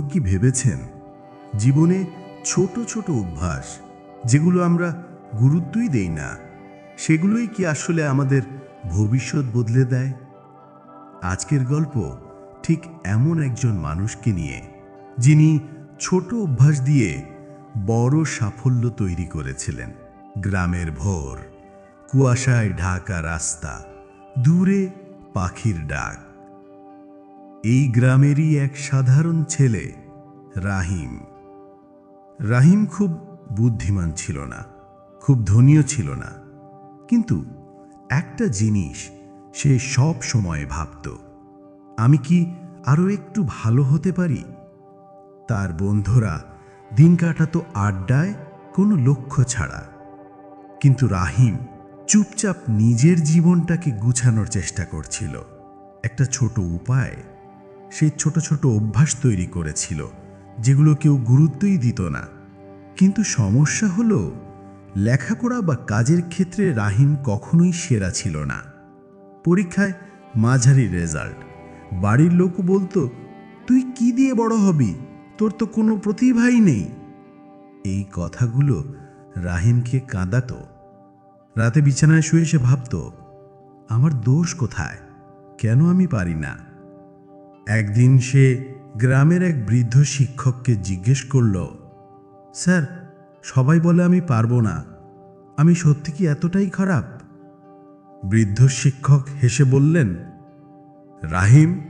কি ভেবেছেন? জীবনে ছোট ছোট অভ্যাস, যেগুলো আমরা গুরুত্বই দেই না, সেগুলোই কি আসলে আমাদের ভবিষ্যৎ বদলে দেয়? আজকের গল্প ঠিক এমন একজন মানুষকে নিয়ে, যিনি ছোট অভ্যাস দিয়ে বড় সাফল্য তৈরি করেছিলেন। গ্রামের ভোর, কুয়াশায় ঢাকা রাস্তা, দূরে পাখির ডাক। এই গ্রামেরই এক সাধারণ ছেলে, রাহিম। রাহিম খুব বুদ্ধিমান ছিল না, খুব ধনীও ছিল না। কিন্তু একটা জিনিস সে সব সময় ভাবত, আমি কি আরও একটু ভালো হতে পারি? তার বন্ধুরা দিন কাটাতো আড্ডায় কোনো লক্ষ্য ছাড়া। কিন্তু রাহিম চুপচাপ নিজের জীবনটাকে গুছানোর চেষ্টা করছিল। একটা ছোট উপায় সেই ছোট ছোট অভ্যাস তৈরি করেছিল, যেগুলো কেউ গুরুত্বই দিত না। কিন্তু সমস্যা হলো, লেখাপড়া বা কাজের ক্ষেত্রে রাহিম কখনোই সেরা ছিল না। পরীক্ষায় মাঝারি রেজাল্ট। বাড়ির লোকও বলতো, তুই কি দিয়ে বড় হবি? তোর তো কোনো প্রতিভাই নেই। এই কথাগুলো রাহিমকে কাঁদাতো। রাতে বিছানায় শুয়ে সে ভাবত, আমার দোষ কোথায়? কেন আমি পারি না? একদিন সে গ্রামের এক বৃদ্ধ শিক্ষককে জিজ্ঞেস করল, স্যার, সবাই বলে আমি পারব না। আমি সত্যি কি এতটাই খারাপ? বৃদ্ধ শিক্ষক হেসে বললেন, রাহিম,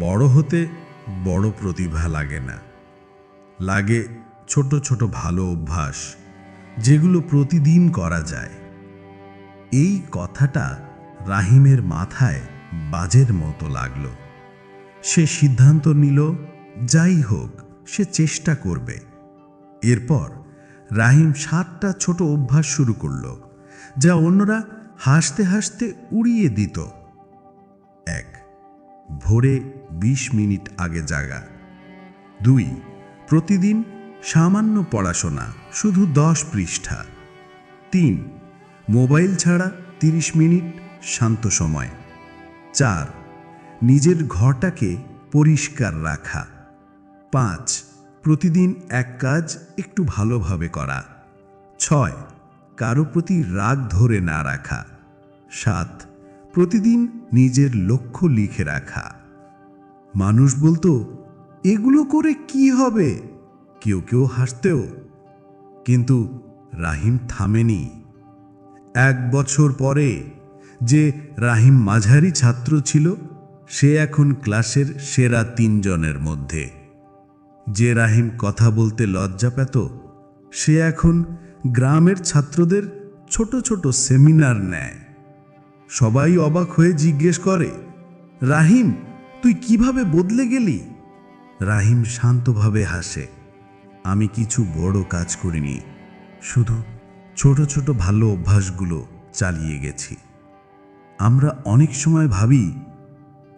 বড় হতে বড় প্রতিভা লাগে না। লাগে ছোট ছোট ভালো অভ্যাস, যেগুলো প্রতিদিন করা যায়। এই কথাটা রাহিমের মাথায় বাজের মতো লাগল। সে সিদ্ধান্ত নিল, যাই হোক, সে চেষ্টা করবে। এরপর রাহিম সাতটা ছোট অভ্যাস শুরু করল, যা অন্যরা হাসতে হাসতে উড়িয়ে দিত। এক, ভোরে ২০ মিনিট আগে জাগা। দুই, প্রতিদিন সামান্য পড়াশোনা, শুধু দশ পৃষ্ঠা। তিন, মোবাইল ছাড়া ৩০ মিনিট শান্ত সময়। চার নিজের ঘরটাকে পরিষ্কার রাখা। পাঁচ, প্রতিদিন এক কাজ একটু ভালোভাবে করা। ছয়, কারও প্রতি রাগ ধরে না রাখা। সাত, প্রতিদিন নিজের লক্ষ্য লিখে রাখা। মানুষ বলতো, এগুলো করে কি হবে? কেউ কেউ হাসতেও। কিন্তু রাহিম থামেনি। এক বছর পরে যে রাহিম মাঝারি ছাত্র ছিল সে এখন ক্লাসের সেরা তিনজনের মধ্যে। যে রাহিম কথা বলতে লজ্জা পেত, সে এখন গ্রামের ছাত্রদের ছোট ছোট সেমিনার নেয়। সবাই অবাক হয়ে জিজ্ঞেস করে, রাহিম, তুই কীভাবে বদলে গেলি? রাহিম শান্তভাবে হাসে, আমি কিছু বড় কাজ করিনি, শুধু ছোট ছোট ভালো অভ্যাসগুলো চালিয়ে গেছি। আমরা অনেক সময় ভাবি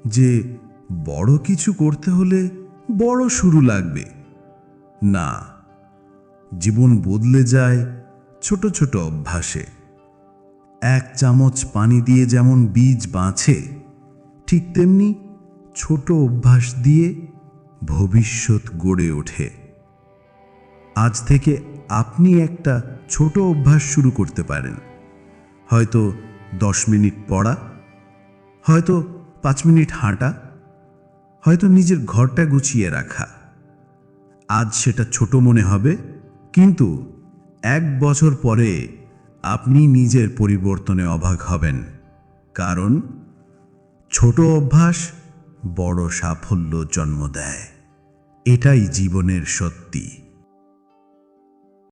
যে বড় কিছু করতে হলে বড় শুরু লাগবে। না, জীবন বদলে যায় ছোট ছোট অভ্যাসে। এক চামচ পানি দিয়ে যেমন বীজ বাঁচে, ঠিক তেমনি ছোট অভ্যাস দিয়ে ভবিষ্যৎ গড়ে ওঠে। আজ থেকে আপনি একটা ছোট অভ্যাস শুরু করতে পারেন। হয়তো দশ মিনিট পড়া, হয়তো পাঁচ মিনিট হাঁটা, হয়তো নিজের ঘরটা গুছিয়ে রাখা। আজ সেটা ছোট মনে হবে, কিন্তু এক বছর পরে আপনি নিজের পরিবর্তনে অবাক হবেন। কারণ ছোট অভ্যাস বড় সাফল্য জন্ম দেয়। এটাই জীবনের সত্যি।